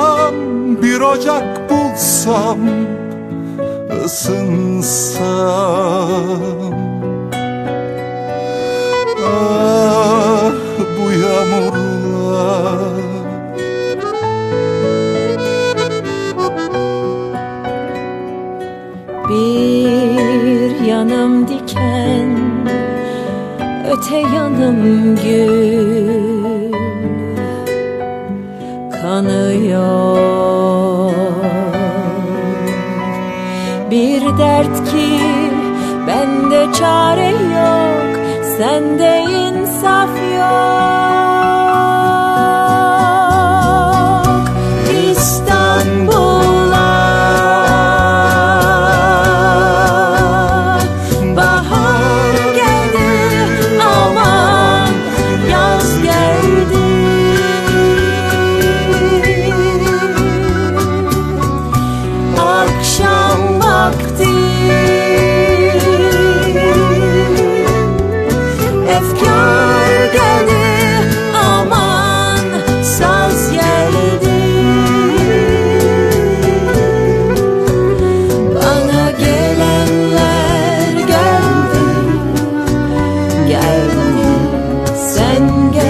Sığınsam bir ocak bulsam ısınsam. Ah bu yağmurlar. Bir yanım diken Öte yanım gül Kanıyor Bir dert ki Bende çare Geldi. Sen gelmedin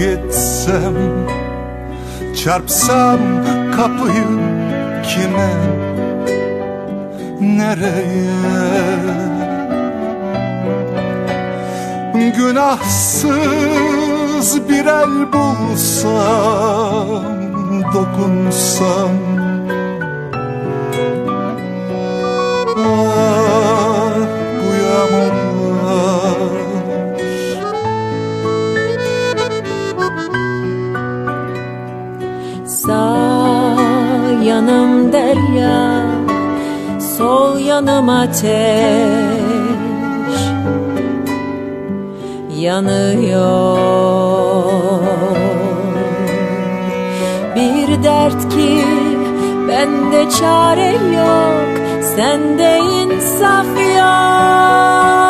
gitsem Çarpsam kapıyı kime Nereye? Günahsız bir el bulsam Dokunsam yanım derya Sol yanım ateş. Yanıyor. Bir dert ki Bende çare yok Sende insaf yok